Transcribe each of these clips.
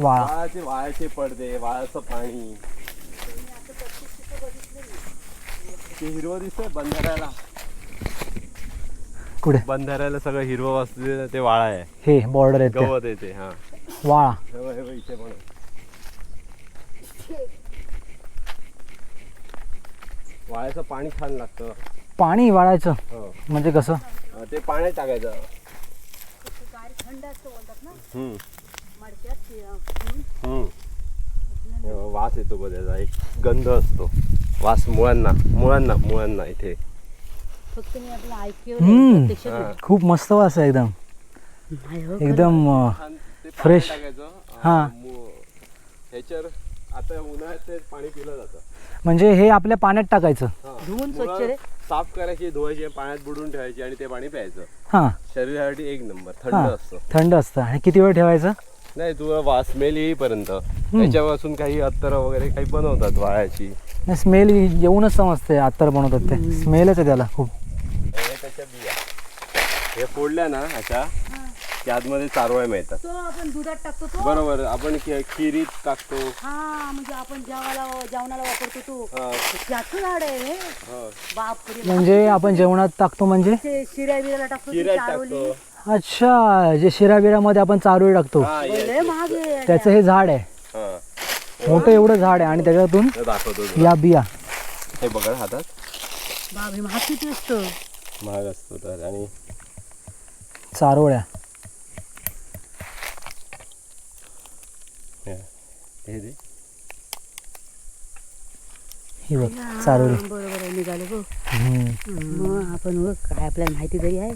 वाळा. वाळाचे वाळाचे पडदे वाळाचं पाणी. ते हिरवं दिसतंय बंधाऱ्याला. कुठे? बंधाऱ्याला सगळं हिरवं असलेलं ते वाळा आहे. हे बॉर्डर आहे ते गवत आहे ते हा. वाळा. हे बघ, हे बघ, इथे पण. आहे. वाळ्याचं पाणी छान लागतं. पाणी वाळायचं. हो. म्हणजे कसं? अं, ते पाण्यात टाकायचं. थंड असतं बोलतात ना हम्म, मडक्यात ते, अं, हम्म. हे वास येतो बघ त्याचा एक गंध असतो वास मुळांना मुळांना मुळांना इथे फक्त मी आपलं ऐकलं हम्म. प्रत्यक्ष हा. खूप मस्त वास आहे एकदम नाही हो, एकदम अं, Fresh. अं, हा. ह्याच्यावर आता उन्हाळ्यात ते पाणी पिलं जातं म्हणजे हे आपल्या पाण्यात टाकायचं. धुवून स्वच्छ रे. साफ करायची धुवायची पाण्यात बुडून ठेवायची आणि ते पाणी प्यायचं. हां. शरीरासाठी एक नंबर थंड असतं. थंड असतं. आणि किती वेळ ठेवायचं? नाही तुला वास स्मेल येईपर्यंत. त्याच्यापासून काही अत्तर वगैरे काही बनवतात वाळ्याची. नाही स्मेल येऊनच समजते आत्तर बनवतात ते. स्मेलच आहे त्याला खूप. हे त्याच्या बिया? हे फोडल्या ना अशा. की आतमध्ये चारोळ्या मिळतात. तो आपण दुधात टाकतो तो. बरोबर आपण खि- खिरीत टाकतो. हा म्हणजे आपण जेवायला जेवणाला वापरतो तो. हा, त्याचं झाड आहे हा. बापरे म्हणजे आपण जेवणात टाकतो म्हणजे? ते शिऱ्या बिऱ्याला टाकतो ती चारोली टाकतो. अच्छा जे शिराबिरामध्ये आपण चारोळी टाकतो. हा yes, लय महाग आहे. त्याचं हे झाड आहे. हा. मोठं एवढं झाड आहे आणि त्याच्यातून हे दाखवतो तुला. या बिया. हे बघा हातात. बापरे महाग किती असतं. महाग असतो तर आणि चारोळ्या हे हे दे. ही बघ चारोळी हा, बरोबर आहे निघाले बघ. हम्म. मग आपण बघ काय आपल्याला माहिती तरी आहे.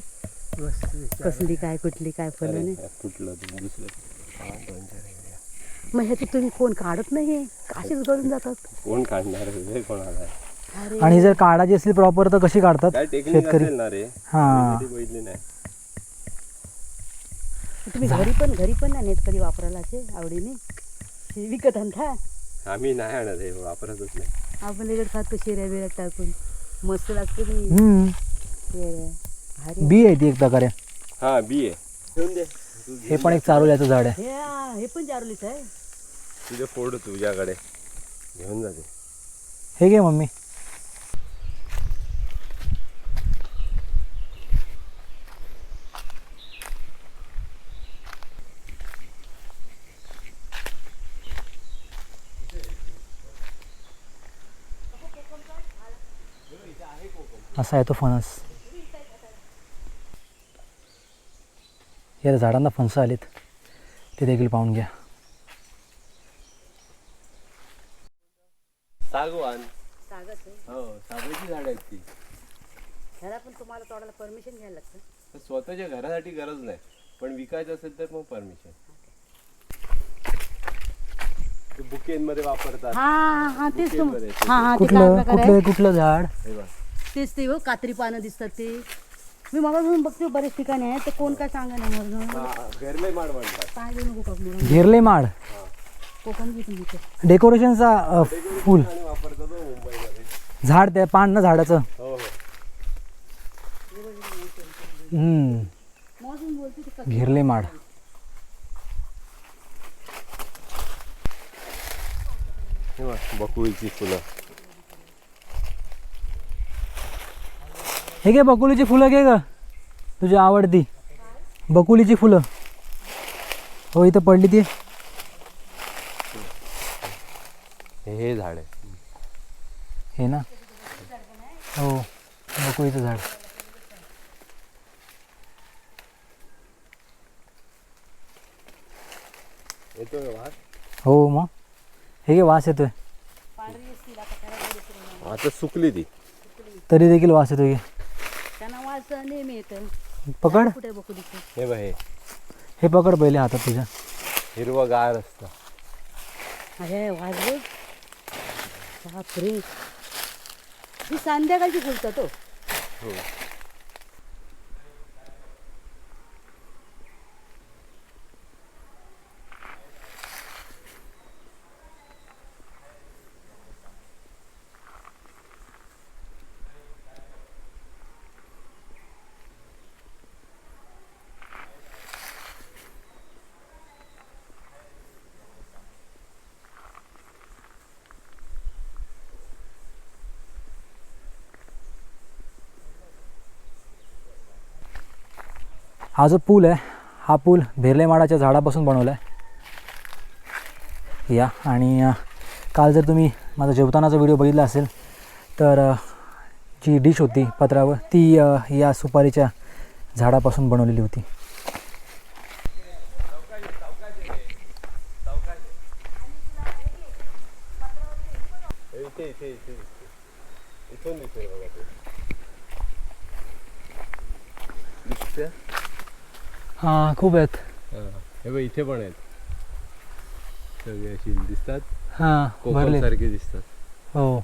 कसली काय कुठली काय फळं अरे, नाही. तुटलं ते दुसरं. हा. मग ह्याचं तुम्ही कोण काढत नाही? असेच गळून जातात. कोण काढणार हे कोणाला अरे. आणि जर काढायची असली प्रॉपर तर कशी काढतात? टेक्निक शेतकरी. असेल ना रे. हा. मी कधी बघितली नाही. तुम्ही घरी पण घरी पण नाही नेत कधी वापरायला असे आवडीने? हे विकत आणता आम्ही नाही आणत हे वापरतच नाही. आपण इकडे खातो शिऱ्या बिऱ्या टाकून. मस्त लागते मी हम्म. शिऱ्या. भारी बी आहे. ती एक प्रकारे. हा बी आहे. ठेवून दे. तू हे पण एक चारोळ्याचं झाड आहे. हे आ, हे पण चारोलीच आहे. तुझे फोड तुझ्याकडे घेऊन जाते. हे घे मम्मी. असा आहे तो फणस. या झाडांना फणसं आलीत. ते देखील पाहून घ्या. सागवान. हो सागवाची झाड आहेत ती. ह्याला पण तुम्हाला तोडायला परमिशन घ्यायला लागतं तर स्वतःच्या घरासाठी गरज नाही. पण विकायचं असेल तर मग परमिशन बुकेमध्ये वापरतात. हा हा तेच तुम हा हा ते काय कुठलं प्रकार कुठलं कुठलं झाड? हे बघ. तेच ते हो कात्री पानं दिसतात ते. मी मग म्हणून बघते बरेच ठिकाणी आहे ते कोण काय सांगा ना मग हा, घरले माड म्हणतात. काय देऊ नको का म्हणून घेरले माड? कोकण घेतो मी ते. डेकोरेशनचा अ, फुल. आणि वापरतात हो मुंबईमध्ये. झाड त्या पान ना झाडाचं? हो हो. हम्म. मौसम बोलते ते कसं घेरले माड. हे बघ बकुळीची फुलं. हे घे बकुलीची फुलं घे ग. तुझी आवडती बकुलीची फुलं. हो इथं पडली ती. हे झाड आहे. हे ना? हो बकुळीचं झाड. हो मग. हे घे वास येतोय. आता सुकली ती. तरी देखील वास येतोय घे. वास नेहमी येतं. पकड. कुठे बकुलीचं हे बघ हे. हे पकड पहिले हातात तुझ्या. हिरवगार असतं. अरे बघ बापरे. ही संध्याकाळची फुलतात हो हो. हा जो पूल आहे हा पूल भेरलेमाडाच्या झाडापासून बनवला आहे या आणि काल जर तुम्ही माझा जेवतानाचा व्हिडिओ बघितला असेल तर जी डिश होती पत्रावर ती या सुपारीच्या झाडापासून बनवलेली होती इथे दिसते. इथून दिसेल बघा ते दिसते हां खूप आहेत. हा. हे बघ इथे पण आहेत. सगळे अशी दिसतात. हां भरले सारखे दिसतात. हो.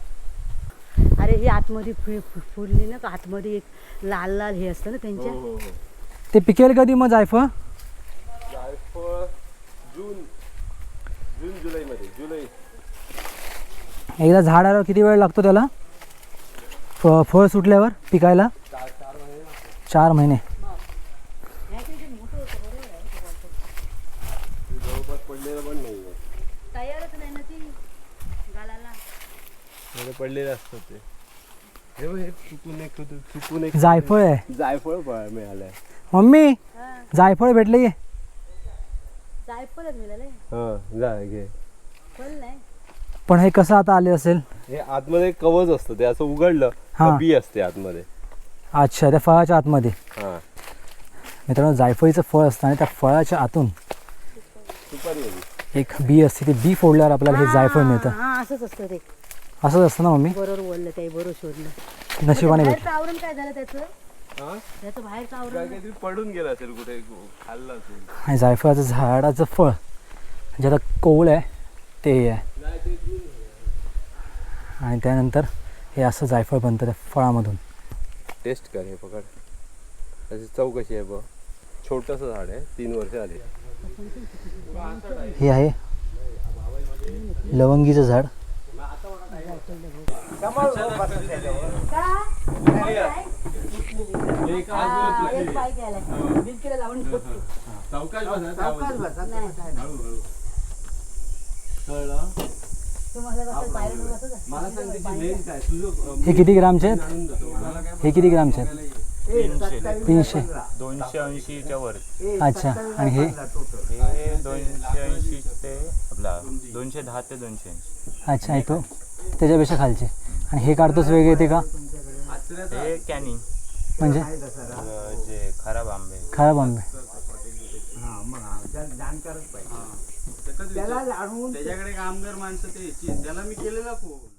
अरे ही आतमध्ये फु- फुलली ना का आतमध्ये एक लाल लाल हे असतं ना त्यांच्या? हो. ते पिकेल कधी मग जायफळ? जायफळ जून जून जुलैमध्ये जुलै. एकदा झाड आल्यावर किती वेळ लागतो त्याला? फ फळ सुटल्यावर पिकायला? चार चार महिने लागतात. चार महिने ते जवळपास पडलेलं पण नाही तयारच नाही ना ती थोडे पडलेले असतात ते. हे बघ हे चुकून एक होतं, चुकून एक जायफळ आहे. जायफळ फळ मिळालंय. मम्मी हा. जायफळ भेटले. की जायफळच मिळाले हा जा घे. फल नाही. पण हे कसं आता आले असेल? हे आतमध्ये एक कवच असतं ते असं उघडलं हा. का बी असते आतमध्ये. अच्छा त्या फळाच्या आतमध्ये. हा. मित्रांनो जायफळीचं फळ असतं आणि त्या फळाच्या आतून एक बी असते ती बी फोडल्यावर आपल्याला हे जायफळ मिळतं. हा असंच असतं ते. असंच असतं ना मम्मी? बरोबर बोललं ते बरोबर शोधलं नशिबाने बाहेरचं आवरण काय झालं त्याचं? हा? त्याचं बाहेरचं काय आवरण काहीतरी पडून गेलं असेल कुठे खाल्लं असेल. आणि जायफळाचं झाडाचं फळ जे आता कोवळ आहे ते आहे. आणि त्यानंतर हे असं जायफळ बनतं त्या फळामधून. टेस्ट कर हे पकड. त्याची चव कशी आहे बघ. छोटंसं झाड आहे तीन वर्ष आली हे आहे लवंगीचं झाड. हे किती ग्रामचे आहेत? हे किती ग्रामचे आहेत? तीनशे. दोनशे ऐंशीच्या वर. अच्छा आणि हे? हे दोनशे ऐंशी ते आपला दोनशे दहा ते दोनशे ऐंशी. अच्छा आणि तो? त्याच्यापेक्षा खालचे. आणि हे काढतोच वेगळे येते का? हे कॅनिंग. म्हणजे? जे खराब आंबे. खराब आंबे. त्याच्याकडे कामगार माणसं ते त्याला मी केलेला फोन.